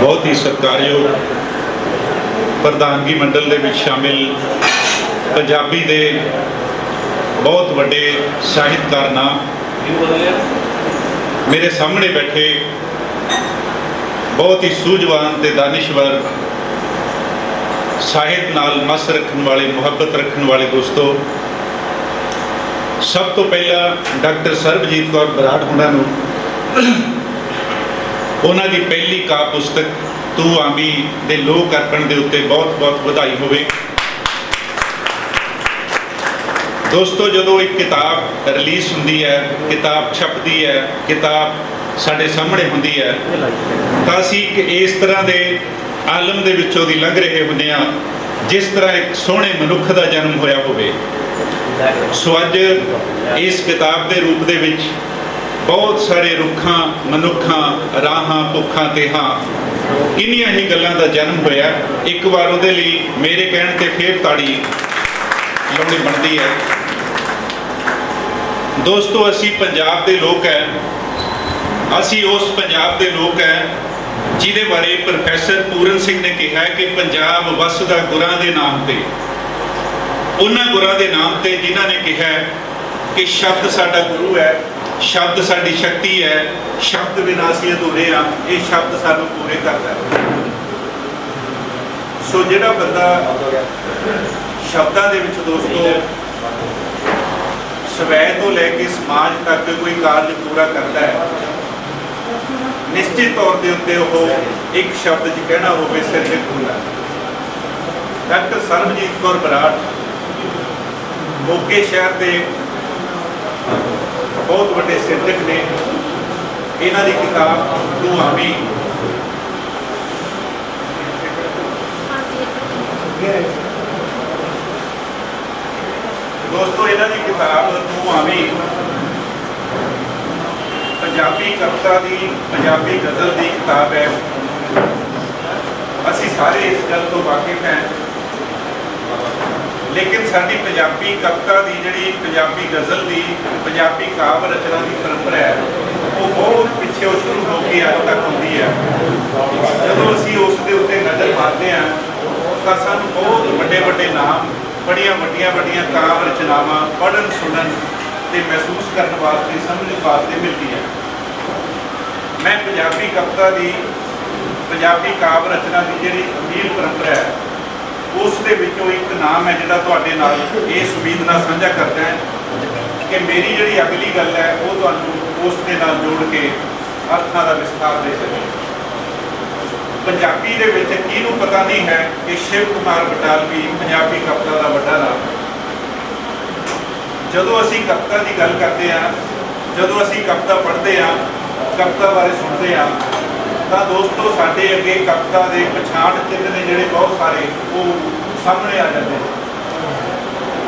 ਬਹੁਤ ਹੀ ਸਤਿਕਾਰਯੋਗ ਪ੍ਰਧਾਨਗੀ ਮੰਡਲ ਦੇ ਵਿੱਚ ਸ਼ਾਮਿਲ ਪੰਜਾਬੀ ਦੇ ਬਹੁਤ ਵੱਡੇ ਸਾਹਿਤਕਾਰ ਨਾਮ ਮੇਰੇ ਸਾਹਮਣੇ ਬੈਠੇ ਬਹੁਤ ਹੀ ਸੂਝਵਾਨ ਤੇ ਦਾਨਿਸ਼ਵਰ ਸਾਹਿਤ ਨਾਲ ਮਸ ਰੱਖਣ ਵਾਲੇ, ਮੁਹੱਬਤ ਰੱਖਣ ਵਾਲੇ ਦੋਸਤੋ, ਸਭ ਤੋਂ ਪਹਿਲਾਂ ਡਾਕਟਰ ਸਰਬਜੀਤ ਕੌਰ ਬਰਾੜ ਹੁਣਾਂ ਨੂੰ ਉਹਨਾਂ ਦੀ ਪਹਿਲੀ ਕਾ ਪੁਸਤਕ ਤੂੰ ਆਮੀ ਦੇ ਲੋਕ ਅਰਪਣ ਦੇ ਉੱਤੇ ਬਹੁਤ-ਬਹੁਤ ਵਧਾਈ ਹੋਵੇ। ਦੋਸਤੋ, ਜਦੋਂ ਇੱਕ ਕਿਤਾਬ ਰਿਲੀਜ਼ ਹੁੰਦੀ ਹੈ, ਕਿਤਾਬ ਛਪਦੀ ਹੈ, ਕਿਤਾਬ ਸਾਡੇ ਸਾਹਮਣੇ ਹੁੰਦੀ ਹੈ, ਤਾਂ ਅਸੀਂ ਇੱਕ ਇਸ ਤਰ੍ਹਾਂ ਦੇ ਆਲਮ ਦੇ ਵਿੱਚੋਂ ਦੀ ਲੰਘ ਰਹੇ ਹੁੰਦੇ ਆ ਜਿਸ ਤਰ੍ਹਾਂ ਇੱਕ ਸੋਹਣੇ ਮਨੁੱਖ ਦਾ ਜਨਮ ਹੋਇਆ ਹੋਵੇ। ਸੋ ਅੱਜ ਇਸ ਕਿਤਾਬ ਦੇ ਰੂਪ ਦੇ ਵਿੱਚ ਬਹੁਤ ਸਾਰੇ ਰੁੱਖਾਂ, ਮਨੁੱਖਾਂ, ਰਾਹਾਂ, ਭੁੱਖਾਂ ਤੇ ਹਾਂ। ਇਨੀਆਂ ਹੀ ਗੱਲਾਂ ਦਾ ਜਨਮ ਹੋਇਆ। ਇੱਕ ਵਾਰ ਉਹਦੇ ਲਈ ਮੇਰੇ ਕਹਿਣ ਤੇ ਫੇਰ ਤਾੜੀ ਲਾਉਣੀ ਬਣਦੀ ਹੈ। ਦੋਸਤੋ, ਅਸੀਂ ਪੰਜਾਬ ਦੇ ਲੋਕ ਹੈ। ਅਸੀਂ ਉਸ ਪੰਜਾਬ ਦੇ ਲੋਕ ਹੈ ਜਿਹਦੇ ਬਾਰੇ ਪ੍ਰੋਫੈਸਰ ਪੂਰਨ ਸਿੰਘ ਨੇ ਕਿਹਾ ਕਿ ਪੰਜਾਬ ਵਸਦਾ ਗੁਰਾਂ ਦੇ ਨਾਮ ਤੇ। ਉਹਨਾਂ ਗੁਰਾਂ ਦੇ ਨਾਮ ਤੇ ਜਿਨ੍ਹਾਂ ਨੇ ਕਿਹਾ ਕਿ ਸ਼ਬਦ ਸਾਡਾ ਗੁਰੂ ਹੈ। ਸ਼ਬਦ ਸਾਡੀ ਸ਼ਕਤੀ ਹੈ, ਸ਼ਬਦ ਬਿਨਾਂ ਅਸੀਂ ਅਧੂਰੇ ਆ ਇਹ ਸ਼ਬਦ ਸਾਨੂੰ ਪੂਰੇ ਕਰਦਾ ਹੈ। ਸੋ ਜਿਹੜਾ ਬੰਦਾ ਸ਼ਬਦਾਂ ਦੇ ਵਿੱਚ ਦੋਸਤੋ, ਸਵੈ ਤੋਂ ਲੈ ਕੇ ਸਮਾਜ ਤੱਕ ਕੋਈ ਕਾਰਜ ਪੂਰਾ ਕਰਦਾ ਹੈ, ਨਿਸ਼ਚਿਤ ਤੌਰ ਦੇ ਉੱਤੇ ਉਹ ਇੱਕ ਸ਼ਬਦ 'ਚ ਕਹਿਣਾ ਹੋਵੇ, ਸਿਰ ਹੁੰਦਾ ਪੂਰਾ ਡਾਕਟਰ ਸਰਬਜੀਤ ਕੌਰ ਬਰਾੜ, ਮੋਗੇ ਸ਼ਹਿਰ ਦੇ ਬਹੁਤ ਵੱਡੇ ਸਿਰਜਕ ਨੇ। ਇਹਨਾਂ ਦੀ ਕਿਤਾਬ ਤੂੰ ਆਮੀ ਦੋਸਤੋ, ਇਹਨਾਂ ਦੀ ਕਿਤਾਬ ਤੂੰ ਆਮੀ ਪੰਜਾਬੀ ਕਵਿਤਾ ਦੀ, ਪੰਜਾਬੀ ਗਜ਼ਲ ਦੀ ਕਿਤਾਬ ਹੈ। ਅਸੀਂ ਸਾਰੇ ਇਸ ਗੱਲ ਤੋਂ ਵਾਕਿਫ ਹਾਂ। ਲੇਕਿਨ ਸਾਡੀ ਪੰਜਾਬੀ ਕਵਿਤਾ ਦੀ ਜਿਹੜੀ ਪੰਜਾਬੀ ਗਜ਼ਲ ਦੀ, ਪੰਜਾਬੀ ਕਾਵਿ ਰਚਨਾ ਦੀ ਪਰੰਪਰਾ ਹੈ, ਉਹ ਬਹੁਤ ਪਿੱਛੇ ਸ਼ੁਰੂ ਹੋ ਕੇ ਅੱਜ ਤੱਕ ਹੁੰਦੀ ਹੈ। ਜਦੋਂ ਅਸੀਂ ਉਸ ਦੇ ਉੱਤੇ ਨਜ਼ਰ ਮਾਰਦੇ ਹਾਂ, ਤਾਂ ਸਾਨੂੰ ਬਹੁਤ ਵੱਡੇ ਵੱਡੇ ਨਾਮ, ਬੜੀਆਂ ਵੱਡੀਆਂ ਵੱਡੀਆਂ ਕਾਵਿ ਰਚਨਾਵਾਂ ਪੜ੍ਹਨ, ਸੁਣਨ ਤੇ ਮਹਿਸੂਸ ਕਰਨ ਵਾਸਤੇ, ਸਮਝਣ ਵਾਸਤੇ ਮਿਲਦੀ ਹੈ ਮੈਂ ਪੰਜਾਬੀ ਕਵਿਤਾ ਦੀ, ਪੰਜਾਬੀ ਕਾਵਿ ਰਚਨਾ ਦੀ ਜਿਹੜੀ ਅਮੀਰ ਪਰੰਪਰਾ ਹੈ ਉਸ ਦੇ ਵਿੱਚੋਂ ਇੱਕ ਨਾਮ ਹੈ ਜਿਹੜਾ ਤੁਹਾਡੇ ਨਾਲ ਇਸ ਉਮੀਦ ਨਾਲ ਸਾਂਝਾ ਕਰਦਾ ਹੈ ਕਿ ਮੇਰੀ ਜਿਹੜੀ ਅਗਲੀ ਗੱਲ ਹੈ, ਉਹ ਤੁਹਾਨੂੰ ਉਸ ਦੇ ਨਾਲ ਜੋੜ ਕੇ ਅਰਥਾਂ ਦਾ ਵਿਸਥਾਰ ਦੇ ਸਕੇ ਪੰਜਾਬੀ ਦੇ ਵਿੱਚ ਕਿਹਨੂੰ ਪਤਾ ਨਹੀਂ ਹੈ ਕਿ ਸ਼ਿਵ ਕੁਮਾਰ ਬਟਾਲਵੀ ਪੰਜਾਬੀ ਕਵਿਤਾ ਦਾ ਵੱਡਾ ਨਾਮ ਜਦੋਂ ਅਸੀਂ ਕਵਿਤਾ ਦੀ ਗੱਲ ਕਰਦੇ ਹਾਂ, ਜਦੋਂ ਅਸੀਂ ਕਵਿਤਾ ਪੜ੍ਹਦੇ ਹਾਂ, ਕਵਿਤਾ ਬਾਰੇ ਸੁਣਦੇ ਹਾਂ ਤਾਂ ਦੋਸਤੋ, ਸਾਡੇ ਅੱਗੇ ਕਵਿਤਾ ਦੇ ਪਛਾਣ ਚਿੰਨ੍ਹ ਨੇ ਜਿਹੜੇ ਬਹੁਤ ਸਾਰੇ, ਉਹ ਸਾਹਮਣੇ ਆ ਜਾਂਦੇ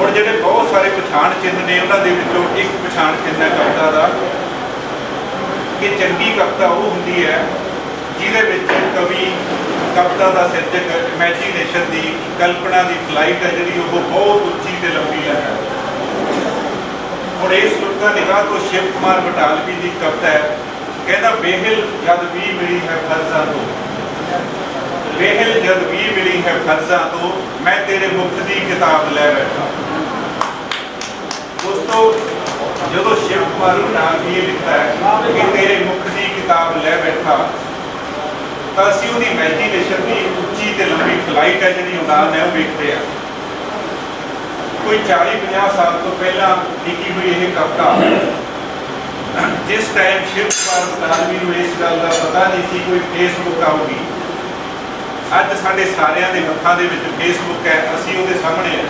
ਹੁਣ ਜਿਹੜੇ ਬਹੁਤ ਸਾਰੇ ਪਛਾਣ ਚਿੰਨ੍ਹ ਨੇ, ਉਹਨਾਂ ਦੇ ਵਿੱਚੋਂ ਇੱਕ ਪਛਾਣ ਚਿੰਨ੍ਹ ਹੈ ਕਵਿਤਾ ਦਾ। ਕਿ ਚੰਗੀ ਕਵਿਤਾ ਉਹ ਹੁੰਦੀ ਹੈ, ਜਿਹਦੇ ਵਿੱਚ ਕਵੀ ਕਵਿਤਾ ਦਾ ਸਿਰਜਕ ਇਮੇਜਿਨੇਸ਼ਨ ਦੀ ਕਲਪਨਾ ਦੀ ਫਲਾਈਟ ਹੈ, ਜਿਹੜੀ ਉਹ ਬਹੁਤ ਉੱਚੀ ਤੇ ਲੰਬੀ ਹੈ। ਹੁਣ ਇਸ ਨੁਕਤਾ ਨਿਗਾਹ ਤੋਂ ਸ਼ਿਵ ਕੁਮਾਰ ਬਟਾਲਵੀ ਦੀ ਕਵਿਤਾ ਹੈ ਕਹਿੰਦਾ ਬੇਹਿਲ ਜਦ ਵੀ ਮਿਲੀ ਹੈ ਫਰਜ਼ਾਂ ਤੋਂ। ਬੇਹਿਲ ਜਦ ਵੀ ਮਿਲੀ ਹੈ ਫਰਜ਼ਾਂ ਤੋਂ, ਮੈਂ ਤੇਰੇ ਮੁਕਤ ਦੀ ਕਿਤਾਬ ਲੈ ਬੈਠਾ। ਦੋਸਤੋ ਜਦੋਂ ਸ਼ਿਵ ਕੁਮਾਰ ਬਟਾਲਵੀ ਇਹ ਲਿਖਦਾ ਹੈ ਕਿ ਤੇਰੇ ਮੁਕਤ ਦੀ ਕਿਤਾਬ ਲੈ ਬੈਠਾ, ਤਾਂ ਅਸੀਂ ਉਹਦੀ ਇਮੇਜਿਨੇਸ਼ਨ ਦੀ ਉੱਚੀ ਤੇ ਲੰਬੀ ਫਲਾਈਟ ਹੈ ਜਿਹੜੀ ਉਡਾਨ ਹੈ ਉਹ ਵੇਖਦੇ ਆ ਕੋਈ 40 50 ਸਾਲ ਤੋਂ ਪਹਿਲਾਂ ਲਿਖੀ ਹੋਈ ਇਹ ਕਵਿਤਾ ਜਿਸ ਟਾਈਮ ਸ਼ਿਵ ਕੁਮਾਰ ਬਟਾਲਵੀ ਨੂੰ ਇਸ ਗੱਲ ਦਾ ਪਤਾ ਨਹੀਂ ਸੀ ਕੋਈ ਫੇਸਬੁੱਕ ਆਊਗੀ। ਅੱਜ ਸਾਡੇ ਸਾਰਿਆਂ ਦੇ ਹੱਥਾਂ ਦੇ ਵਿੱਚ ਫੇਸਬੁੱਕ ਹੈ, ਅਸੀਂ ਉਹਦੇ ਸਾਹਮਣੇ ਹੈ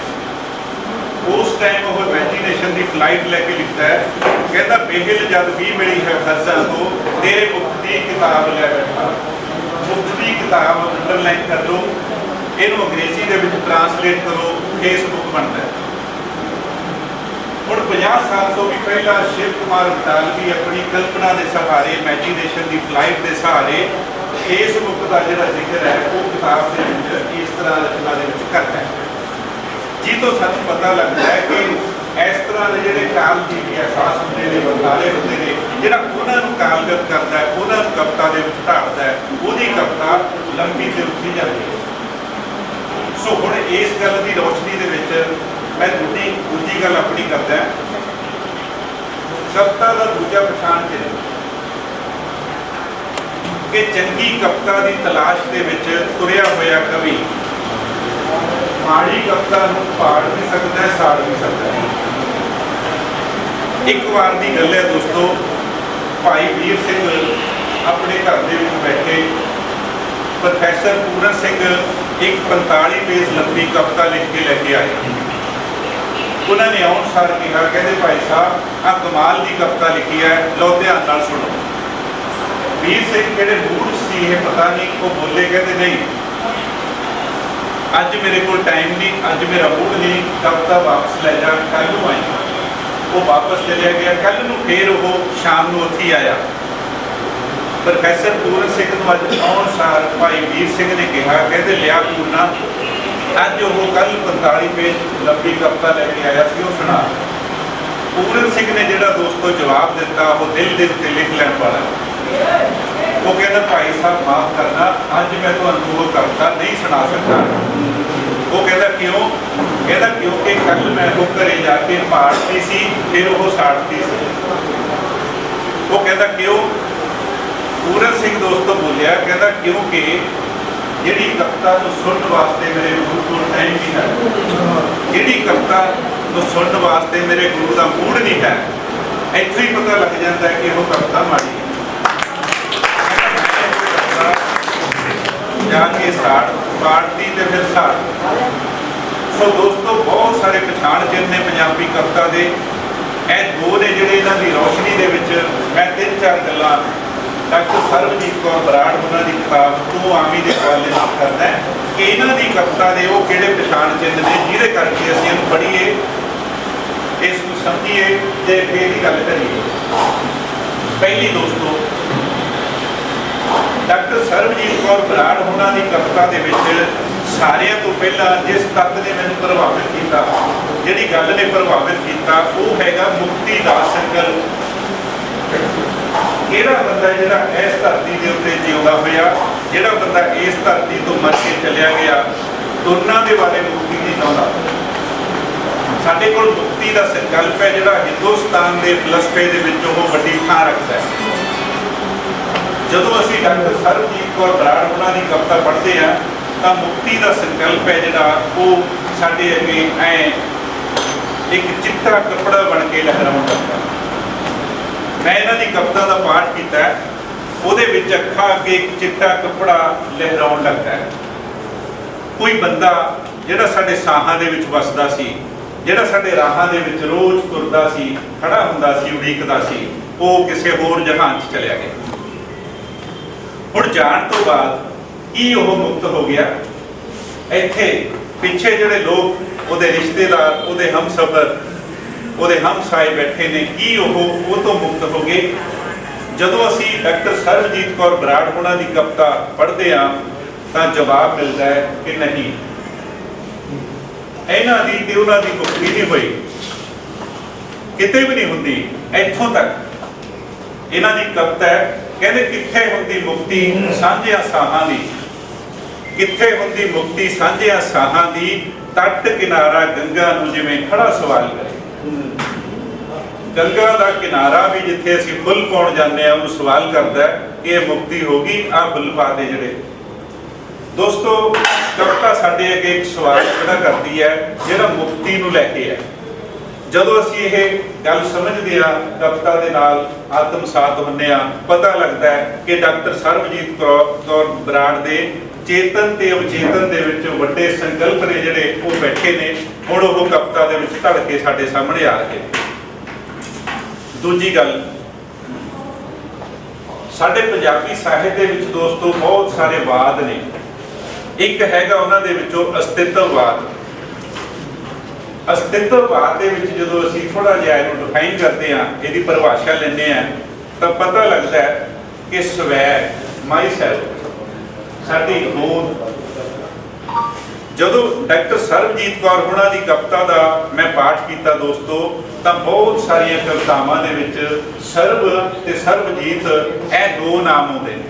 ਉਸ ਟਾਈਮ ਉਹ ਇਮੇਜਿਨੇਸ਼ਨ ਦੀ ਫਲਾਈਟ ਲੈ ਕੇ ਲਿਖਦਾ ਹੈ। ਕਹਿੰਦਾ ਬੇਹਿਲ ਜਦ ਵੀ ਮਿਲੀ ਹੈ ਫਰਜ਼ਾਂ ਤੋਂ ਤੇਰੇ ਮੁਕਤ ਦੀ ਕਿਤਾਬ ਲੈ ਬੈਠਾ। ਮੁਕਤ ਦੀ ਕਿਤਾਬ ਅੰਡਰਲਾਈਨ ਕਰ ਲਓ। ਇਹਨੂੰ ਅੰਗਰੇਜ਼ੀ ਦੇ ਵਿੱਚ ਟਰਾਂਸਲੇਟ ਕਰੋ ਫੇਸਬੁੱਕ ਬਣਦਾ ਹੈ। 50 ਸਾਲ ਤੋਂ ਵੀ ਪਹਿਲਾਂ ਸ਼ਿਵ ਕੁਮਾਰ ਬਟਾਲਵੀ ਆਪਣੀ ਕਲਪਨਾ ਦੇ ਸਹਾਰੇ ਇਮੇਜਿਨੇਸ਼ਨ ਦੀ ਫਲਾਈਟ ਦੇ ਸਹਾਰੇ ਫੇਸਬੁੱਕ ਦਾ ਜਿਹੜਾ ਜ਼ਿਕਰ ਹੈ, ਉਹ ਕਿਤਾਬ ਦੇ ਵਿੱਚ ਇਸ ਤਰ੍ਹਾਂ ਰਚਨਾ ਦੇ ਵਿੱਚ ਕਰਦਾ ਹੈ। ਜੀ ਤੋਂ ਸਾਨੂੰ ਪਤਾ ਲੱਗਦਾ ਹੈ ਕਿ ਇਸ ਤਰ੍ਹਾਂ ਦੇ ਜਿਹੜੇ ਕਾਲ ਦੀ ਅਹਿਸਾਸ ਹੁੰਦੇ ਨੇ ਵਰਤਾਰੇ ਹੁੰਦੇ ਨੇ, ਜਿਹੜਾ ਉਹਨਾਂ ਨੂੰ ਕਾਲਗਤ ਕਰਦਾ ਹੈ, ਉਹਨਾਂ ਨੂੰ ਕਵਿਤਾ ਦੇ ਵਿੱਚ ਢਾਲਦਾ ਹੈ, ਉਹਦੀ ਕਵਿਤਾ ਲੰਬੀ ਤੇ ਉੱਚੀ ਜਾਂਦੀ ਹੈ। ਸੋ ਹੁਣ ਇਸ ਗੱਲ ਦੀ ਰੋਸ਼ਨੀ ਦੇ ਵਿੱਚ ਮੈਂ ਦੂਜੀ ਦੂਜੀ ਗੱਲ ਆਪਣੀ ਕਰਦਾ। ਕਵਿਤਾ ਦਾ ਦੂਜਾ ਪਛਾਣ ਚਿੰਨ੍ਹ ਕਿ ਚੰਗੀ ਕਵਿਤਾ ਦੀ ਤਲਾਸ਼ ਦੇ ਵਿੱਚ ਤੁਰਿਆ ਹੋਇਆ ਕਵੀ ਮਾੜੀ ਕਵਿਤਾ ਨੂੰ ਪਾੜ ਵੀ ਸਕਦਾ ਹੈ ਸਾੜ ਵੀ ਸਕਦਾ ਹੈ। ਇੱਕ ਵਾਰ ਦੀ ਗੱਲ ਹੈ ਦੋਸਤੋ, ਭਾਈ ਵੀਰ ਸਿੰਘ ਆਪਣੇ ਘਰ ਦੇ ਵਿੱਚ ਬੈਠੇ ਪ੍ਰੋਫੈਸਰ ਪੂਰਨ ਸਿੰਘ ਇੱਕ 45 ਪੇਜ ਲੰਬੀ ਕਵਿਤਾ ਲਿਖ ਕੇ ਲੈ ਕੇ ਆਏ। ਉਹਨਾਂ ਨੇ ਆਉਣ ਸਾਰ ਕਿਹਾ ਕਹਿੰਦੇ ਭਾਈ ਸਾਹਿਬ ਆ ਕਮਾਲ ਦੀ ਕਵਿਤਾ ਲਿਖੀ ਹੈ, ਲਓ ਧਿਆਨ ਨਾਲ ਸੁਣੋ। ਵੀਰ ਸਿੰਘ ਕਿਹੜੇ ਮੂਡ ਸੀ ਇਹ ਪਤਾ ਨਹੀਂ ਉਹ ਬੋਲੇ ਕਹਿੰਦੇ ਨਹੀਂ। ਅੱਜ ਮੇਰੇ ਕੋਲ ਟਾਈਮ ਨਹੀਂ ਅੱਜ ਮੇਰਾ ਮੂਡ ਨਹੀਂ ਕਵਿਤਾ ਵਾਪਸ ਲੈ ਜਾ ਕੱਲ ਨੂੰ ਆਈ। ਉਹ ਵਾਪਸ ਚਲਿਆ ਗਿਆ ਕੱਲ ਨੂੰ ਫੇਰ ਉਹ ਸ਼ਾਮ ਨੂੰ ਉੱਥੇ ਆਇਆ। ਪ੍ਰੋਫੈਸਰ ਪੂਰਨ ਸਿੰਘ ਨੂੰ ਅੱਜ ਆਉਣ ਸਾਰ ਭਾਈ ਵੀਰ ਸਿੰਘ ਨੇ ਕਿਹਾ, ਕਹਿੰਦੇ ਲਿਆ ਪੂਰਨਾ ਅੱਜ ਉਹ ਕੱਲ 45 ਪੇਜ ਲੰਬੀ ਕਵਿਤਾ ਲੈ ਕੇ ਆਇਆ ਸੀ, ਉਹ ਸੁਣਾ। ਪੂਰਨ ਸਿੰਘ ਨੇ ਜਿਹੜਾ ਦੋਸਤੋ ਜਵਾਬ ਦਿੱਤਾ, ਉਹ ਦਿਲ ਦਿਲ ਤੇ ਲਿਖ ਲੈਣ ਵਾਲਾ ਉਹ ਕਹਿੰਦਾ, ਭਾਈ ਸਾਹਿਬ, ਮਾਫ ਕਰਨਾ, ਅੱਜ ਮੈਂ ਤੁਹਾਨੂੰ ਉਹ ਕਵਿਤਾ ਨਹੀਂ ਸੁਣਾ ਸਕਦਾ। ਉਹ ਕਹਿੰਦਾ, ਕਿਉਂ? ਕਹਿੰਦਾ, ਕਿਉਂਕਿ ਕੱਲ ਮੈਂ ਉਹ ਘਰੇ ਜਾ ਕੇ ਪਾੜਤੀ ਸੀ, ਫਿਰ ਉਹ ਸਾੜਤੀ ਸੀ। ਉਹ ਕਹਿੰਦਾ, ਕਿਉਂ? ਪੂਰਨ ਸਿੰਘ ਦੋਸਤੋ ਬੋਲਿਆ, ਕਹਿੰਦਾ, ਕਿਉਂਕਿ ਜਿਹੜੀ ਕਵਿਤਾ ਨੂੰ ਸੁਣਨ ਵਾਸਤੇ ਮੇਰੇ ਗੁਰੂ ਕੋਲ ਟਾਈਮ ਨਹੀਂ ਹੈ। ਜਿਹੜੀ ਕਵਿਤਾ ਨੂੰ ਸੁਣਨ ਵਾਸਤੇ ਮੇਰੇ ਗੁਰੂ ਦਾ ਮੂਡ ਨਹੀਂ ਹੈ, ਇੱਥੇ ਹੀ ਪਤਾ ਲੱਗ ਜਾਂਦਾ ਹੈ ਕਿ ਉਹ ਕਵਿਤਾ ਮਾੜੀ ਹੈ। ਜਾ ਕੇ ਸਾੜ ਪਾੜਤੀ ਤੇ ਫਿਰ ਸਾੜ। ਸੋ ਦੋਸਤੋ, ਬਹੁਤ ਸਾਰੇ ਪਛਾਣ ਚਿੰਨ੍ਹ ਨੇ ਪੰਜਾਬੀ ਕਵਿਤਾ ਦੇ। ਇਹ ਦੋ ਨੇ ਜਿਹੜੇ ਇਹਨਾਂ ਦੀ ਰੋਸ਼ਨੀ ਦੇ ਵਿੱਚ ਮੈਂ ਤਿੰਨ ਚਾਰ ਗੱਲਾਂ ਡਾਕਟਰ ਸਰਬਜੀਤ ਕੌਰ ਬਰਾੜ ਉਹਨਾਂ ਦੀ ਕਿਤਾਬ ਤੋਂ ਆਮੀ ਦੇ ਹਵਾਲੇ ਨਾਲ ਕਰਦਾ ਹੈ ਕਿ ਇਹਨਾਂ ਦੀ ਕਵਿਤਾ ਦੇ ਉਹ ਕਿਹੜੇ ਪਛਾਣ ਚਿੰਨ੍ਹ ਨੇ ਜਿਹਦੇ ਕਰਕੇ ਅਸੀਂ ਇਹਨੂੰ ਪੜ੍ਹੀਏ ਇਸ ਨੂੰ ਸਮਝੀਏ ਤੇ ਫਿਰ ਇਹਦੀ ਗੱਲ ਕਰੀਏ। ਪਹਿਲੀ ਦੋਸਤੋ, ਡਾਕਟਰ ਸਰਬਜੀਤ ਕੌਰ ਬਰਾੜ ਉਹਨਾਂ ਦੀ ਕਵਿਤਾ ਦੇ ਵਿੱਚ ਸਾਰਿਆਂ ਤੋਂ ਪਹਿਲਾਂ ਜਿਸ ਤੱਤ ਨੇ ਮੈਨੂੰ ਪ੍ਰਭਾਵਿਤ ਕੀਤਾ, ਜਿਹੜੀ ਗੱਲ ਨੇ ਪ੍ਰਭਾਵਿਤ ਕੀਤਾ, ਉਹ ਹੈਗਾ ਮੁਕਤੀ ਦਾ ਸੰਕਲਪ ਕਿਹੜਾ ਬੰਦਾ ਜਿਹੜਾ ਇਸ ਧਰਤੀ ਦੇ ਉੱਤੇ ਜਿਉਂਦਾ ਹੋਇਆ, ਜਿਹੜਾ ਬੰਦਾ ਇਸ ਧਰਤੀ ਤੋਂ ਮਰ ਕੇ ਚਲਿਆ ਗਿਆ, ਦੋਨਾਂ ਦੇ ਬਾਰੇ ਮੁਕਤੀ ਨਹੀਂ ਚਾਹੁੰਦਾ। ਸਾਡੇ ਕੋਲ ਮੁਕਤੀ ਦਾ ਸੰਕਲਪ ਹੈ ਜਿਹੜਾ ਹਿੰਦੁਸਤਾਨ ਦੇ ਫਲਸਫੇ ਦੇ ਵਿੱਚ ਉਹ ਵੱਡੀ ਥਾਂ ਰੱਖਦਾ ਹੈ। ਜਦੋਂ ਅਸੀਂ ਡਾਕਟਰ ਸਰਬਜੀਤ ਕੌਰ ਬਰਾੜ ਉਹਨਾਂ ਦੀ ਕਵਿਤਾ ਪੜ੍ਹਦੇ ਆ ਤਾਂ ਮੁਕਤੀ ਦਾ ਸੰਕਲਪ ਹੈ ਜਿਹੜਾ ਉਹ ਸਾਡੇ ਅੱਗੇ ਐ ਇੱਕ ਚਿੱਟਾ ਕੱਪੜਾ ਬਣ ਕੇ ਲਹਿਰਾਉਂਦਾ ਲੱਗਦਾ ਮੈਂ ਇਹਨਾਂ ਦੀ ਕਵਿਤਾ ਦਾ ਪਾਠ ਕੀਤਾ ਉਹਦੇ ਵਿੱਚ ਅੱਖਾਂ ਅੱਗੇ ਚਿੱਟਾ ਕੱਪੜਾ ਲਹਿਰਾਉਣ ਲੱਗਦਾ ਹੈ। ਕੋਈ ਬੰਦਾ ਜਿਹੜਾ ਸਾਡੇ ਸਾਹਾਂ ਦੇ ਵਿੱਚ ਵਸਦਾ ਸੀ, ਜਿਹੜਾ ਸਾਡੇ ਰਾਹਾਂ ਦੇ ਵਿੱਚ ਰੋਜ਼ ਤੁਰਦਾ ਸੀ, ਖੜਾ ਹੁੰਦਾ ਸੀ, ਉਡੀਕਦਾ ਸੀ, ਉਹ ਕਿਸੇ ਹੋਰ ਜਹਾਨ 'ਚ ਚਲਿਆ ਗਿਆ। ਹੁਣ ਜਾਣ ਤੋਂ ਬਾਅਦ ਕੀ ਉਹ ਮੁਕਤ ਹੋ ਗਿਆ? ਇੱਥੇ ਪਿੱਛੇ ਜਿਹੜੇ ਲੋਕ, ਉਹਦੇ ਰਿਸ਼ਤੇਦਾਰ, ਉਹਦੇ ਹਮਸਫਰ ਉਹਦੇ ਹਮਸਾਏ ਬੈਠੇ ਨੇ, ਕੀ ਉਹ ਉਹ ਤੋਂ ਮੁਕਤ ਹੋ ਗਏ? ਜਦੋਂ ਅਸੀਂ ਡਾਕਟਰ ਸਰਬਜੀਤ ਕੌਰ ਬਰਾੜ ਉਹਨਾਂ ਦੀ ਕਵਿਤਾ ਪੜ੍ਹਦੇ ਆ ਤਾਂ ਜਵਾਬ ਮਿਲਦਾ ਹੈ ਕਿ ਨਹੀਂ। ਇਹਨਾਂ ਦੀ ਤੇ ਉਹਨਾਂ ਦੀ ਮੁਕਤੀ ਨਹੀਂ ਹੋਈ। ਕਿਤੇ ਵੀ ਨਹੀਂ ਹੁੰਦੀ, ਇੱਥੋਂ ਤੱਕ। ਇਹਨਾਂ ਦੀ ਕਵਿਤਾ ਕਹਿੰਦੇ ਕਿੱਥੇ ਹੁੰਦੀ ਮੁਕਤੀ, ਸਾਂਝਿਆਂ ਸਾਹਾਂ ਦੀ। ਕਿੱਥੇ ਹੁੰਦੀ ਮੁਕਤੀ, ਸਾਂਝਿਆਂ ਸਾਹਾਂ ਦੀ, ਤੱਟ ਕਿਨਾਰਾ ਗੰਗਾ ਨੂੰ ਜਿਵੇਂ ਖੜਾ ਸਵਾਲ ਕਰੇ। ਗੰਗਾ ਦਾ ਕਿਨਾਰਾ ਵੀ ਜਿੱਥੇ ਅਸੀਂ ਫੁੱਲ ਪਾਉਣ ਜਾਂਦੇ ਆ ਉਹ ਸਵਾਲ ਕਰਦਾ ਕਿ ਇਹ ਮੁਕਤੀ ਹੋਗੀ ਆ ਫੁੱਲ ਪਾ ਦੇ ਜਿਹੜੇ। ਦੋਸਤੋ, ਕਵਿਤਾ ਸਾਡੇ ਅੱਗੇ ਇੱਕ ਸਵਾਲ ਖੜਾ ਕਰਦੀ ਹੈ, ਜਿਹੜਾ ਮੁਕਤੀ ਨੂੰ ਲੈ ਕੇ ਹੈ। ਜਦੋਂ ਅਸੀਂ ਇਹ ਗੱਲ ਸਮਝਦੇ ਆ ਕਵਿਤਾ ਦੇ ਨਾਲ ਆਤਮਸਾਤ ਹੁੰਦੇ ਆ ਪਤਾ ਲੱਗਦਾ ਹੈ ਕਿ ਡਾਕਟਰ ਸਰਬਜੀਤ ਕੌਰ ਕੌਰ ਬਰਾੜ ਦੇ ਚੇਤਨ ਤੇ ਅਵਚੇਤਨ ਦੇ ਵਿੱਚ ਵੱਡੇ ਸੰਕਲਪ ਨੇ ਜਿਹੜੇ ਉਹ ਬੈਠੇ ਨੇ, ਹੁਣ ਉਹ ਕਵਿਤਾ ਦੇ ਵਿੱਚ ਢੜ ਕੇ ਸਾਡੇ ਸਾਹਮਣੇ ਆ ਰਹੇ ਨੇ। ਦੂਜੀ ਗੱਲ, ਸਾਡੇ ਪੰਜਾਬੀ ਸਾਹਿਤ ਦੇ ਵਿੱਚ ਦੋਸਤੋ ਬਹੁਤ ਸਾਰੇ ਵਾਦ ਨੇ। ਇੱਕ ਹੈਗਾ ਉਹਨਾਂ ਦੇ ਵਿੱਚੋਂ ਅਸਤਿਤਵਵਾਦ। ਅਸਤਿਤਵਵਾਦ ਦੇ ਵਿੱਚ ਜਦੋਂ ਅਸੀਂ ਥੋੜਾ ਜਿਹਾ ਇਹਨੂੰ ਡਿਫਾਈਨ ਕਰਦੇ ਹਾਂ, ਇਹਦੀ ਪਰਿਭਾਸ਼ਾ ਲੈਂਦੇ ਹਾਂ, ਤਾਂ ਪਤਾ ਲੱਗਦਾ ਹੈ ਕਿ ਸਵੈ ਮਾਈ ਸੈਲਫ ਸਾਡੀ ਹੋਂਦ ਜਦੋਂ ਡਾਕਟਰ ਸਰਬਜੀਤ ਕੌਰ ਹੁਣਾਂ ਦੀ ਕਵਿਤਾ ਦਾ ਮੈਂ ਪਾਠ ਕੀਤਾ ਦੋਸਤੋ, ਤਾਂ ਬਹੁਤ ਸਾਰੀਆਂ ਕਵਿਤਾਵਾਂ ਦੇ ਵਿੱਚ ਸਰਬ ਤੇ ਸਰਬਜੀਤ ਇਹ ਦੋ ਨਾਮ ਆਉਂਦੇ ਨੇ।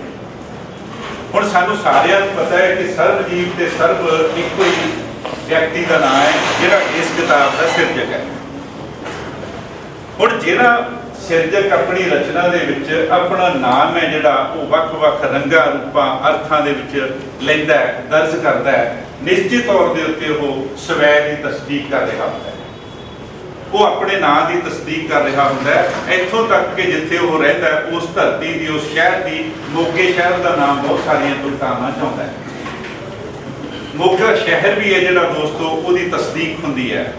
ਹੁਣ ਸਾਨੂੰ ਸਾਰਿਆਂ ਨੂੰ ਪਤਾ ਹੈ ਕਿ ਸਰਬਜੀਤ ਤੇ ਸਰਬ ਇੱਕੋ ਹੀ ਵਿਅਕਤੀ ਦਾ ਨਾਮ ਹੈ, ਜਿਹੜਾ ਇਸ ਕਿਤਾਬ ਦਾ ਸਿਰਜਕ ਹੈ। ਹੁਣ ਜਿਹੜਾ ਸਿਰਜਕ ਆਪਣੀ ਰਚਨਾ ਦੇ ਵਿੱਚ ਆਪਣਾ ਨਾਮ ਹੈ ਜਿਹੜਾ, ਉਹ ਵੱਖ-ਵੱਖ ਰੰਗਾਂ, ਰੂਪਾਂ, ਅਰਥਾਂ ਦੇ ਵਿੱਚ ਲੈਂਦਾ ਹੈ, ਦਰਜ ਕਰਦਾ ਹੈ ਨਿਸ਼ਚਿਤ ਤੌਰ ਦੇ ਉੱਤੇ ਉਹ ਸਵੈ ਦੀ ਤਸਦੀਕ ਕਰ ਰਿਹਾ ਹੁੰਦਾ ਹੈ। ਉਹ ਆਪਣੇ ਨਾਂ ਦੀ ਤਸਦੀਕ ਕਰ ਰਿਹਾ ਹੁੰਦਾ ਹੈ। ਇੱਥੋਂ ਤੱਕ ਕਿ ਜਿੱਥੇ ਉਹ ਰਹਿੰਦਾ ਉਸ ਧਰਤੀ ਦੀ, ਉਸ ਸ਼ਹਿਰ ਦੀ, ਮੋਗੇ ਸ਼ਹਿਰ ਦਾ ਨਾਮ ਬਹੁਤ ਸਾਰੀਆਂ ਕਵਿਤਾਵਾਂ ਚਾਹੁੰਦਾ ਹੈ। ਮੋਗਾ ਸ਼ਹਿਰ ਵੀ ਹੈ ਜਿਹੜਾ ਦੋਸਤੋ, ਉਹਦੀ ਤਸਦੀਕ ਹੁੰਦੀ ਹੈ।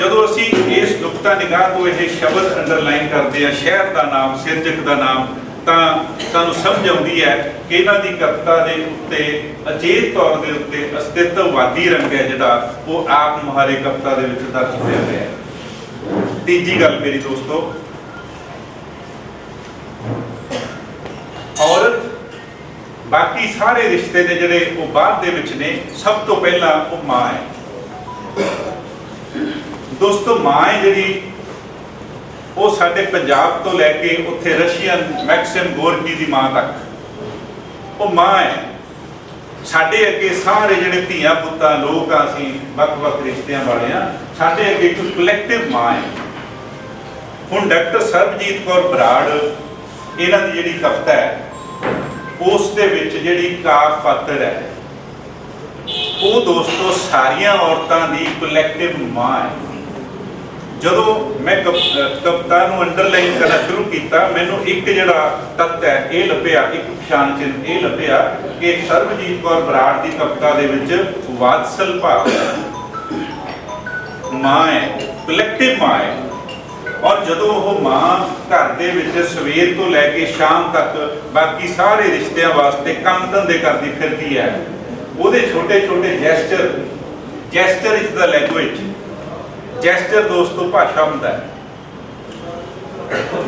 ਜਦੋਂ ਅਸੀਂ ਇਸ ਨੁਕਤਾ ਨਿਗਾਹ ਤੋਂ ਇਹ ਸ਼ਬਦ ਅੰਡਰਲਾਈਨ ਕਰਦੇ ਆ ਸ਼ਹਿਰ ਦਾ ਨਾਮ, ਸਿਰਜਕ ਦਾ ਨਾਮ, ਤਾਂ ਸਾਨੂੰ ਸਮਝ ਆਉਂਦੀ ਹੈ ਕਿ ਇਹਨਾਂ ਦੀ ਕਵਿਤਾ ਦੇ ਉੱਤੇ ਅਚੇਤ ਤੌਰ ਦੇ ਉੱਤੇ ਅਸਤਿਤਵਵਾਦੀ ਰੰਗ ਹੈ ਜਿਹੜਾ, ਉਹ ਆਪ ਮੁਹਾਰੇ ਕਵਿਤਾ ਦੇ ਵਿੱਚ ਦਰਜ ਹੋਇਆ ਹੋਇਆ ਹੈ। ਤੀਜੀ ਗੱਲ ਮੇਰੀ ਦੋਸਤੋ, ਔਰਤ, ਬਾਕੀ ਸਾਰੇ ਰਿਸ਼ਤੇ ਦੇ ਜਿਹੜੇ ਉਹ ਬਾਅਦ ਦੇ ਵਿੱਚ ਨੇ, ਸਭ ਤੋਂ ਪਹਿਲਾਂ ਉਹ ਮਾਂ ਹੈ। ਦੋਸਤੋ, ਮਾਂ ਹੈ ਜਿਹੜੀ, ਉਹ ਸਾਡੇ ਪੰਜਾਬ ਤੋਂ ਲੈ ਕੇ ਉੱਥੇ ਰਸ਼ੀਅਨ ਮੈਕਸਿਮ ਗੋਰਕੀ ਦੀ ਮਾਂ ਤੱਕ ਉਹ ਮਾਂ ਹੈ। ਸਾਡੇ ਅੱਗੇ ਸਾਰੇ ਜਿਹੜੇ ਧੀਆਂ ਪੁੱਤਾਂ, ਲੋਕ ਆ ਅਸੀਂ, ਵੱਖ-ਵੱਖ ਰਿਸ਼ਤਿਆਂ ਵਾਲੇ ਆ ਸਾਡੇ ਅੱਗੇ ਇੱਕ ਕਲੈਕਟਿਵ ਮਾਂ ਹੈ। ਹੁਣ ਡਾਕਟਰ ਸਰਬਜੀਤ ਕੌਰ ਬਰਾੜ, ਇਹਨਾਂ ਦੀ ਜਿਹੜੀ ਕਵਿਤਾ ਹੈ, ਉਸ ਦੇ ਵਿੱਚ ਜਿਹੜੀ ਕਾਫ ਪਾਤਰ ਹੈ, ਉਹ ਦੋਸਤੋ ਸਾਰੀਆਂ ਔਰਤਾਂ ਦੀ ਕਲੈਕਟਿਵ ਮਾਂ ਹੈ। ਜਦੋਂ ਮੈਂ ਕਵ- ਕਵਿਤਾ ਨੂੰ ਅੰਡਰਲਾਈਨ ਕਰਨਾ ਸ਼ੁਰੂ ਕੀਤਾ, ਮੈਨੂੰ ਇੱਕ ਜਿਹੜਾ ਤੱਤ ਹੈ, ਇਹ ਲੱਭਿਆ, ਇੱਕ ਪਛਾਣ ਚਿੰਨ੍ਹ, ਇਹ ਲੱਭਿਆ ਕਿ ਸਰਬਜੀਤ ਕੌਰ ਬਰਾੜ ਦੀ ਕਵਿਤਾ ਦੇ ਵਿੱਚ ਵਾਤਸਲ ਭਾਵ ਮਾਂ ਹੈ ਕਲੈਕਟਿਵ ਮਾਂ ਹੈ। ਔਰ ਜਦੋਂ ਉਹ ਮਾਂ ਘਰ ਦੇ ਵਿੱਚ ਸਵੇਰ ਤੋਂ ਲੈ ਕੇ ਸ਼ਾਮ ਤੱਕ ਬਾਕੀ ਸਾਰੇ ਰਿਸ਼ਤਿਆਂ ਵਾਸਤੇ ਕੰਮ ਧੰਦੇ ਕਰਦੀ ਫਿਰਦੀ ਹੈ, ਉਹਦੇ ਛੋਟੇ ਛੋਟੇ gesture gesture is the language gesture ਦੋਸਤੋ ਭਾਸ਼ਾ ਹੁੰਦਾ ਹੈ।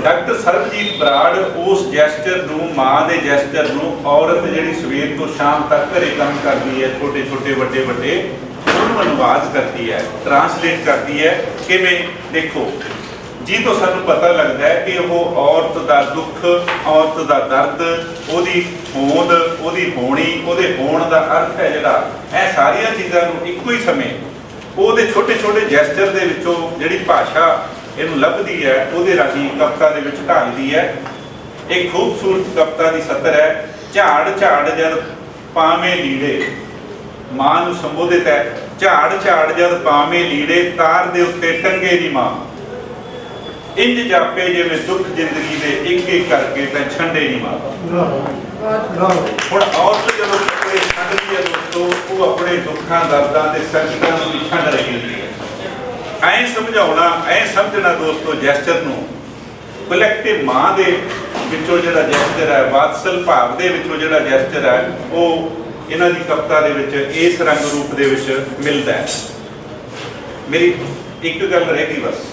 ਡਾਕਟਰ ਸਰਬਜੀਤ ਬਰਾੜ ਉਸ ਜੈਸਚਰ ਨੂੰ, ਮਾਂ ਦੇ ਜੈਸਚਰ ਨੂੰ ਔਰਤ ਜਿਹੜੀ ਸਵੇਰ ਤੋਂ ਸ਼ਾਮ ਤੱਕ ਘਰੇ ਕੰਮ ਕਰਦੀ ਹੈ, ਛੋਟੇ ਛੋਟੇ ਵੱਡੇ ਵੱਡੇ ਉਹਨੂੰ ਅਨੁਵਾਦ ਕਰਦੀ ਹੈ ਟਰਾਂਸਲੇਟ ਕਰਦੀ ਹੈ, ਕਿਵੇਂ? ਦੇਖੋ, ਜੀ ਤੋਂ ਸਾਨੂੰ ਪਤਾ ਲੱਗਦਾ ਹੈ ਕਿ ਉਹ ਔਰਤ ਦਾ ਦੁੱਖ, ਔਰਤ ਦਾ ਦਰਦ, ਉਹਦੀ ਹੋਂਦ, ਉਹਦੀ ਹੋਣੀ, ਉਹਦੇ ਹੋਣ ਦਾ ਅਰਥ ਹੈ ਜਿਹੜਾ, ਇਹ ਸਾਰੀਆਂ ਚੀਜ਼ਾਂ ਨੂੰ ਇੱਕੋ ਹੀ ਸਮੇਂ ਉਹਦੇ ਛੋਟੇ ਛੋਟੇ ਜੈਸਚਰ ਦੇ ਵਿੱਚੋਂ ਜਿਹੜੀ ਭਾਸ਼ਾ ਇਹਨੂੰ ਲੱਭਦੀ ਹੈ, ਉਹਦੇ ਰਾਹੀਂ ਕਵਿਤਾ ਦੇ ਵਿੱਚ ਢਾਲਦੀ ਹੈ। ਇੱਕ ਖੂਬਸੂਰਤ ਕਵਿਤਾ ਦੀ ਸਤਰ ਹੈ, ਝਾੜ ਝਾੜ ਜਦ ਪਾਵੇਂ ਲੀੜੇ। ਮਾਂ ਨੂੰ ਸੰਬੋਧਿਤ ਹੈ, ਝਾੜ ਝਾੜ ਜਦ ਪਾਵੇਂ ਲੀੜੇ, ਤਾਰ ਦੇ ਉੱਤੇ ਟੰਗੇ ਦੀ ਮਾਂ। ਇੰਜ ਜਾਪੇ ਜਿਵੇਂ ਦੁੱਖ ਜ਼ਿੰਦਗੀ ਦੇ ਇੱਕ ਇੱਕ ਕਰਕੇ ਤਾਂ ਛੰਡੇ ਨਹੀਂ ਮਾਂ। ਹੁਣ ਔਰਤ ਜਦੋਂ ਕੋਈ ਛੱਡਦੀ ਹੈ ਦੋਸਤੋ, ਉਹ ਆਪਣੇ ਦੁੱਖਾਂ, ਦਰਦਾਂ ਤੇ ਸੰਕਟਾਂ ਨੂੰ ਵੀ ਛੱਡ ਰਹੀ ਹੁੰਦੀ ਹੈ। ਐਂ ਸਮਝਾਉਣਾ, ਐਂ ਸਮਝਣਾ ਦੋਸਤੋ ਜੈਸਚਰ ਨੂੰ ਕਲੈਕਟਿਵ ਮਾਂ ਦੇ ਵਿੱਚੋਂ ਜਿਹੜਾ ਜੈਸਚਰ ਹੈ, ਵਾਤਸਲ ਭਾਵ ਦੇ ਵਿੱਚੋਂ ਜਿਹੜਾ ਜੈਸਚਰ ਹੈ, ਉਹ ਇਹਨਾਂ ਦੀ ਕਵਿਤਾ ਦੇ ਵਿੱਚ ਇਸ ਰੰਗ ਰੂਪ ਦੇ ਵਿੱਚ ਮਿਲਦਾ ਹੈ। ਮੇਰੀ ਇੱਕ ਗੱਲ ਰਹਿ ਗਈ ਬਸ।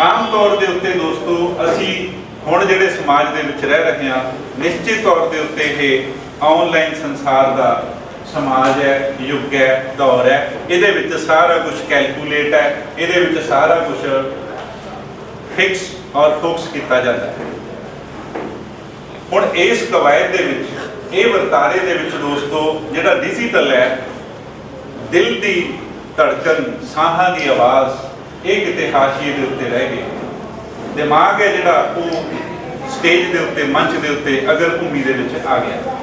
ਆਮ ਤੌਰ ਦੇ ਉੱਤੇ ਦੋਸਤੋ, ਅਸੀਂ ਹੁਣ ਜਿਹੜੇ ਸਮਾਜ ਦੇ ਵਿੱਚ ਰਹਿ ਰਹੇ ਹਾਂ, ਨਿਸ਼ਚਿਤ ਤੌਰ ਦੇ ਉੱਤੇ ਇਹ ਆਨਲਾਈਨ ਸੰਸਾਰ ਦਾ ਸਮਾਜ ਹੈ, ਯੁੱਗ ਹੈ, ਦੌਰ ਹੈ। ਇਹਦੇ ਵਿੱਚ ਸਾਰਾ ਕੁਝ ਕੈਲਕੂਲੇਟ ਹੈ, ਇਹਦੇ ਵਿੱਚ ਸਾਰਾ ਕੁਝ ਫਿਕਸ ਔਰ ਫੋਕਸ ਕੀਤਾ ਜਾਂਦਾ ਹੈ। ਹੁਣ ਇਸ ਕਵਾਇਦ ਦੇ ਵਿੱਚ, ਇਹ ਵਰਤਾਰੇ ਦੇ ਵਿੱਚ ਦੋਸਤੋ, ਜਿਹੜਾ ਡਿਜੀਟਲ ਹੈ, ਦਿਲ ਦੀ ਧੜਕਨ, ਸਾਹਾਂ ਦੀ ਆਵਾਜ਼ ਇਹ ਕਿਤੇ ਹਾਸ਼ੀਏ ਦੇ ਉੱਤੇ ਰਹਿ ਗਏ। ਦਿਮਾਗ ਹੈ ਜਿਹੜਾ ਉਹ ਸਟੇਜ ਦੇ ਉੱਤੇ, ਮੰਚ ਦੇ ਉੱਤੇ, ਅਗਰ ਭੂਮੀ ਦੇ ਵਿੱਚ ਆ ਗਿਆ।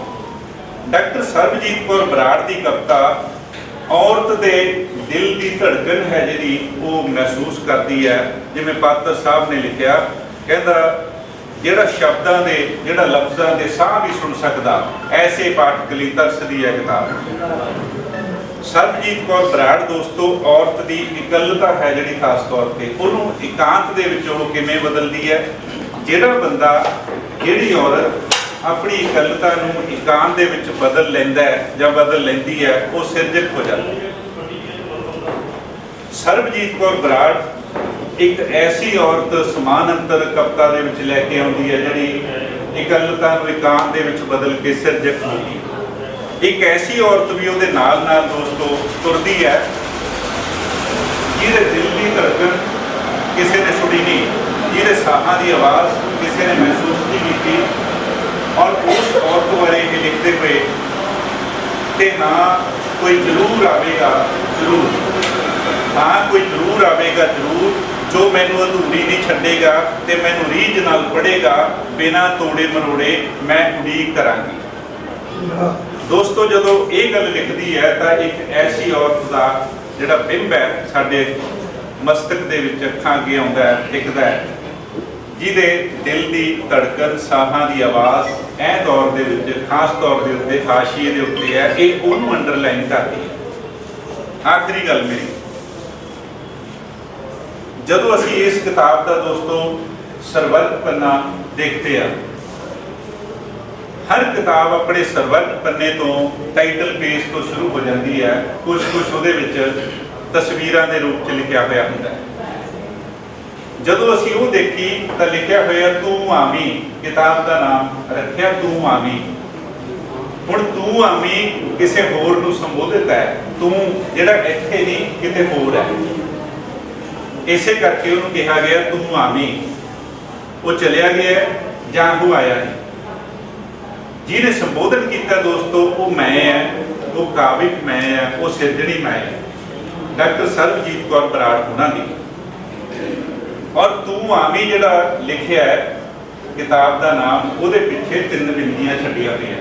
ਡਾਕਟਰ ਸਰਬਜੀਤ ਕੌਰ ਬਰਾੜ ਦੀ ਕਵਿਤਾ, ਔਰਤ ਦੇ ਦਿਲ ਦੀ ਧੜਕਣ ਹੈ ਜਿਹੜੀ ਉਹ ਮਹਿਸੂਸ ਕਰਦੀ ਹੈ। ਜਿਵੇਂ ਪਾਤਰ ਸਾਹਿਬ ਨੇ ਲਿਖਿਆ, ਕਹਿੰਦਾ, ਜਿਹੜਾ ਸ਼ਬਦਾਂ ਦੇ, ਜਿਹੜਾ ਲਫ਼ਜ਼ਾਂ ਦੇ ਸਾਹ ਵੀ ਸੁਣ ਸਕਦਾ, ਐਸੇ ਪਾਠਕ ਲਈ ਤਰਸਦੀ ਹੈ ਕਿਤਾਬ। ਸਰਬਜੀਤ ਕੌਰ ਬਰਾੜ ਦੋਸਤੋ, ਔਰਤ ਦੀ ਇਕੱਲਤਾ ਹੈ ਜਿਹੜੀ ਖਾਸ ਤੌਰ ਤੇ। ਉਹਨੂੰ ਇਕਾਂਤ ਦੇ ਵਿੱਚ ਉਹ ਕਿਵੇਂ ਬਦਲਦੀ ਹੈ? ਜਿਹੜਾ ਬੰਦਾ, ਜਿਹੜੀ ਔਰਤ ਆਪਣੀ ਇਕੱਲਤਾ ਨੂੰ ਇਕਾਂਤ ਦੇ ਵਿੱਚ ਬਦਲ ਲੈਂਦਾ ਹੈ ਜਾਂ ਬਦਲ ਲੈਂਦੀ ਹੈ, ਉਹ ਸਿਰਜਕ ਹੋ ਜਾਂਦੀ ਹੈ। ਸਰਬਜੀਤ ਕੌਰ ਬਰਾੜ ਇੱਕ ਐਸੀ ਔਰਤ ਸਮਾਨ ਅੰਤਰ ਕਵਿਤਾ ਦੇ ਵਿੱਚ ਲੈ ਕੇ ਆਉਂਦੀ ਹੈ, ਜਿਹੜੀ ਇਕੱਲਤਾ ਨੂੰ ਇਕਾਂਤ ਦੇ ਵਿੱਚ ਬਦਲ ਕੇ ਸਿਰਜਕ ਮਿਲੀ ਇੱਕ ਐਸੀ ਔਰਤ ਵੀ ਉਹਦੇ ਨਾਲ ਨਾਲ ਦੋਸਤੋ ਤੁਰਦੀ ਹੈ, ਜਿਹਦੇ ਦਿਲ ਦੀ ਧੜਕਨ ਕਿਸੇ ਨੇ ਸੁਣੀ ਨਹੀਂ, ਜਿਹਦੇ ਸਾਹਾਂ ਦੀ ਆਵਾਜ਼ ਕਿਸੇ ਨੇ ਮਹਿਸੂਸ ਨਹੀਂ ਕੀਤੀ ਔਰ ਉਸ ਔਰਤ ਬਾਰੇ ਇਹ ਲਿਖਦੇ ਹੋਏ ਤੇ ਹਾਂ, ਕੋਈ ਜ਼ਰੂਰ ਆਵੇਗਾ, ਜ਼ਰੂਰ। ਹਾਂ, ਕੋਈ ਜ਼ਰੂਰ ਆਵੇਗਾ, ਜ਼ਰੂਰ। ਜੋ ਮੈਨੂੰ ਅਧੂਰੀ ਨਹੀਂ ਛੱਡੇਗਾ ਤੇ ਮੈਨੂੰ ਰੀਝ ਨਾਲ ਪੜੇਗਾ ਬਿਨਾਂ ਤੋੜੇ ਮਰੋੜੇ ਮੈਂ ਉਡੀਕ ਕਰਾਂਗੀ। ਦੋਸਤੋ, ਜਦੋਂ ਇਹ ਗੱਲ ਲਿਖਦੀ ਹੈ, ਤਾਂ ਇੱਕ ਐਸੀ ਔਰਤ ਦਾ ਜਿਹੜਾ ਬਿੰਬ ਹੈ, ਸਾਡੇ ਮਸਤਕ ਦੇ ਵਿੱਚ ਅੱਖਾਂ ਅੱਗੇ ਆਉਂਦਾ ਹੈ ਟਿਕਦਾ ਹੈ। ਜਿਹਦੇ ਦਿਲ ਦੀ ਧੜਕਨ, ਸਾਹਾਂ ਦੀ ਆਵਾਜ਼ ਇਹ ਦੌਰ ਦੇ ਵਿੱਚ, ਖਾਸ ਤੌਰ ਦੇ ਉੱਤੇ, ਹਾਸ਼ੀਏ ਦੇ ਉੱਤੇ ਹੈ, ਇਹ ਉਹਨੂੰ ਅੰਡਰਲਾਈਨ ਕਰਦੀ ਹੈ। ਆਖਰੀ ਗੱਲ ਮੇਰੀ। ਜਦੋਂ ਅਸੀਂ ਇਸ ਕਿਤਾਬ ਦਾ ਦੋਸਤੋ ਸਰਵਰਕ ਪੰਨਾ ਦੇਖਦੇ ਆ ਹਰ ਕਿਤਾਬ ਆਪਣੇ ਸਰਵਰਕ ਪੰਨੇ ਤੋਂ ਟਾਈਟਲ ਪੇਜ ਤੋਂ ਸ਼ੁਰੂ ਹੋ ਜਾਂਦੀ ਹੈ। ਕੁਝ ਕੁਝ ਉਹਦੇ ਵਿੱਚ ਤਸਵੀਰਾਂ ਦੇ ਰੂਪ 'ਚ ਲਿਖਿਆ ਹੋਇਆ ਹੁੰਦਾ ਹੈ। ਜਦੋਂ ਅਸੀਂ ਉਹ ਦੇਖੀ, ਤਾਂ ਲਿਖਿਆ ਹੋਇਆ, ਤੂੰ ਆਮੀ ਕਿਤਾਬ ਦਾ ਨਾਮ ਰੱਖਿਆ, ਤੂੰ ਆਮੀ ਹੁਣ ਤੂੰ ਆਮੀ ਕਿਸੇ ਹੋਰ ਨੂੰ ਸੰਬੋਧਿਤ ਹੈ। ਤੂੰ ਜਿਹੜਾ ਇੱਥੇ ਨਹੀਂ, ਕਿਤੇ ਹੋਰ ਹੈ। ਇਸੇ ਕਰਕੇ ਉਹਨੂੰ ਕਿਹਾ ਗਿਆ, ਤੂੰ ਆਮੀ ਉਹ ਚਲਿਆ ਗਿਆ ਜਾਂ ਉਹ ਆਇਆ ਨਹੀਂ। ਜਿਹਨੇ ਸੰਬੋਧਨ ਕੀਤਾ ਦੋਸਤੋ, ਉਹ ਮੈਂ ਹੈ ਉਹ ਕਾਵਿਕ ਮੈਂ ਹੈ ਉਹ ਸਿਰਜਣੀ ਮੈਂ ਹੈ ਡਾਕਟਰ ਸਰਬਜੀਤ ਕੌਰ ਬਰਾੜ ਉਹਨਾਂ ਦੀ। ਔਰ ਤੂੰ ਆਮੀ ਜਿਹੜਾ ਲਿਖਿਆ ਹੈ, ਕਿਤਾਬ ਦਾ ਨਾਮ, ਉਹਦੇ ਪਿੱਛੇ ਤਿੰਨ ਬਿੰਦੀਆਂ ਛੱਡੀਆਂ ਹੋਈਆਂ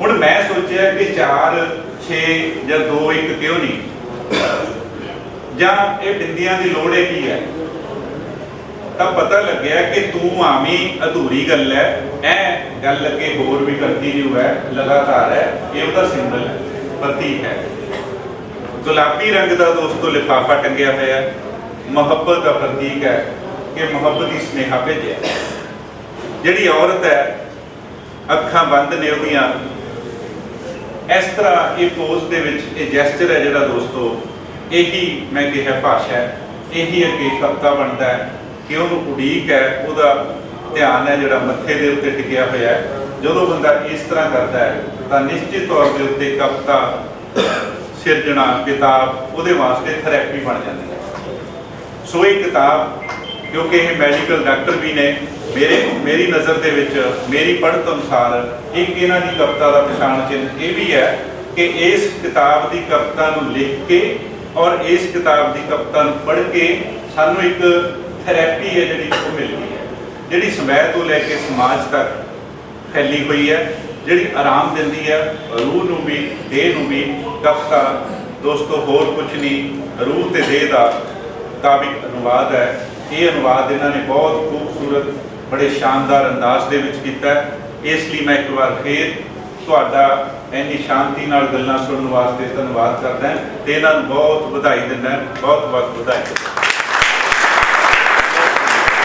ਹੁਣ ਮੈਂ ਸੋਚਿਆ ਕਿ 4 6 ਜਾਂ 2 1 ਕਿਉਂ ਨਹੀਂ? ਜਾਂ ਇਹ ਬਿੰਦੀਆਂ ਦੀ ਲੋੜ ਹੈ ਕੀ ਹੈ? ਤਾਂ ਪਤਾ ਲੱਗਿਆ ਕਿ ਤੂੰ ਆਮੀ ਅਧੂਰੀ ਗੱਲ ਹੈ ਐ ਗੱਲ ਅੱਗੇ ਹੋਰ ਵੀ ਕਰਦੀ ਜੋ ਹੈ ਲਗਾਤਾਰ ਹੈ ਇਹ ਉਹਦਾ ਸਿੰਬਲ ਹੈ ਪ੍ਰਤੀਕ ਹੈ ਗੁਲਾਬੀ ਰੰਗ ਦਾ ਦੋਸਤੋ ਲਿਫਾਫਾ ਟੰਗਿਆ ਹੋਇਆ ਹੈ ਮੁਹੱਬਤ ਦਾ ਪ੍ਰਤੀਕ ਹੈ ਕਿ ਮੁਹੱਬਤ ਦੀ ਸਨੇਹਾ ਭੇਜਿਆ। ਜਿਹੜੀ ਔਰਤ ਹੈ ਅੱਖਾਂ ਬੰਦ ਨੇ ਉਹਦੀਆਂ। ਇਸ ਤਰ੍ਹਾਂ ਇਹ ਪੋਜ਼ ਦੇ ਵਿੱਚ ਇਹ ਜੈਸਚਰ ਹੈ ਜਿਹੜਾ ਦੋਸਤੋ, ਇਹੀ ਮੈਂ ਕਿਹਾ ਭਾਸ਼ਾ ਹੈ ਇਹੀ ਅੱਗੇ ਕਵਿਤਾ ਬਣਦਾ ਹੈ ਕਿ ਉਹਨੂੰ ਉਡੀਕ ਹੈ, ਉਹਦਾ ਧਿਆਨ ਹੈ ਜਿਹੜਾ ਮੱਥੇ ਦੇ ਉੱਤੇ ਟਿਕਿਆ ਹੋਇਆ ਹੈ। ਜਦੋਂ ਬੰਦਾ ਇਸ ਤਰ੍ਹਾਂ ਕਰਦਾ ਹੈ, ਤਾਂ ਨਿਸ਼ਚਿਤ ਤੌਰ ਦੇ ਉੱਤੇ ਕਵਿਤਾ, ਸਿਰਜਣਾ, ਕਿਤਾਬ, ਉਹਦੇ ਵਾਸਤੇ ਥੈਰੇਪੀ ਬਣ ਜਾਂਦੀ ਹੈ। ਸੋ ਇਹ ਕਿਤਾਬ, ਕਿਉਂਕਿ ਇਹ ਮੈਡੀਕਲ ਡਾਕਟਰ ਵੀ ਨੇ, ਮੇਰੇ, ਮੇਰੀ ਨਜ਼ਰ ਦੇ ਵਿੱਚ, ਮੇਰੀ ਪੜ੍ਹਤ ਅਨੁਸਾਰ, ਇੱਕ ਇਹਨਾਂ ਦੀ ਕਵਿਤਾ ਦਾ ਪਛਾਣ ਚਿੰਨ੍ਹ ਇਹ ਵੀ ਹੈ ਕਿ ਇਸ ਕਿਤਾਬ ਦੀ ਕਵਿਤਾ ਨੂੰ ਲਿਖ ਕੇ ਔਰ ਇਸ ਕਿਤਾਬ ਦੀ ਕਵਿਤਾ ਨੂੰ ਪੜ੍ਹ ਕੇ ਸਾਨੂੰ ਇੱਕ ਥੈਰੇਪੀ ਹੈ ਜਿਹੜੀ ਉਹ ਮਿਲਦੀ ਹੈ। ਜਿਹੜੀ ਸਮੈਦ ਤੋਂ ਲੈ ਕੇ ਸਮਾਜ ਤੱਕ ਫੈਲੀ ਹੋਈ ਹੈ, ਜਿਹੜੀ ਆਰਾਮ ਦਿੰਦੀ ਹੈ, ਰੂਹ ਨੂੰ ਵੀ, ਦੇਹ ਨੂੰ ਵੀ ਕਵਿਤਾ ਦੋਸਤੋ ਹੋਰ ਕੁਝ ਨਹੀਂ, ਰੂਹ ਤੇ ਦੇਹ ਦਾ ਕਾਵਿਕ ਅਨੁਵਾਦ ਹੈ। ਇਹ ਅਨੁਵਾਦ ਇਹਨਾਂ ਨੇ ਬਹੁਤ ਖੂਬਸੂਰਤ, ਬੜੇ ਸ਼ਾਨਦਾਰ ਅੰਦਾਜ਼ ਦੇ ਵਿੱਚ ਕੀਤਾ ਇਸ ਲਈ ਮੈਂ ਇੱਕ ਵਾਰ ਫੇਰ ਤੁਹਾਡਾ ਇੰਨੀ ਸ਼ਾਂਤੀ ਨਾਲ ਗੱਲਾਂ ਸੁਣਨ ਵਾਸਤੇ ਧੰਨਵਾਦ ਕਰਦਾ ਹਾਂ ਤੇ ਇਹਨਾਂ ਨੂੰ ਬਹੁਤ ਵਧਾਈ ਦਿੰਦਾ ਬਹੁਤ ਬਹੁਤ ਵਧਾਈ।